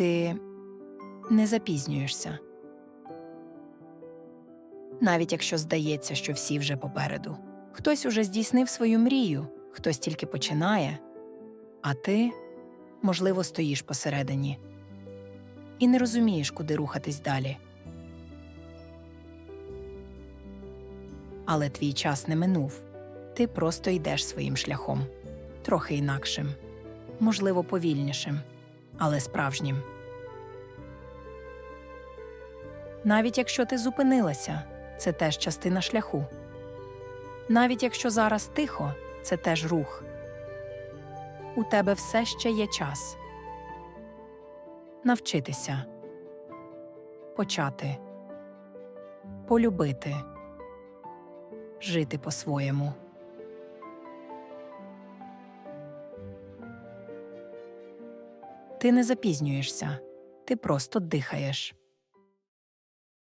Ти не запізнюєшся. Навіть якщо здається, що всі вже попереду. Хтось уже здійснив свою мрію, хтось тільки починає, а ти, можливо, стоїш посередині і не розумієш, куди рухатись далі. Але твій час не минув. Ти просто йдеш своїм шляхом, трохи інакшим, можливо, повільнішим, але справжнім. Навіть якщо ти зупинилася, це теж частина шляху. Навіть якщо зараз тихо, це теж рух. У тебе все ще є час навчитися, почати, полюбити, жити по-своєму. Ти не запізнюєшся, ти просто дихаєш.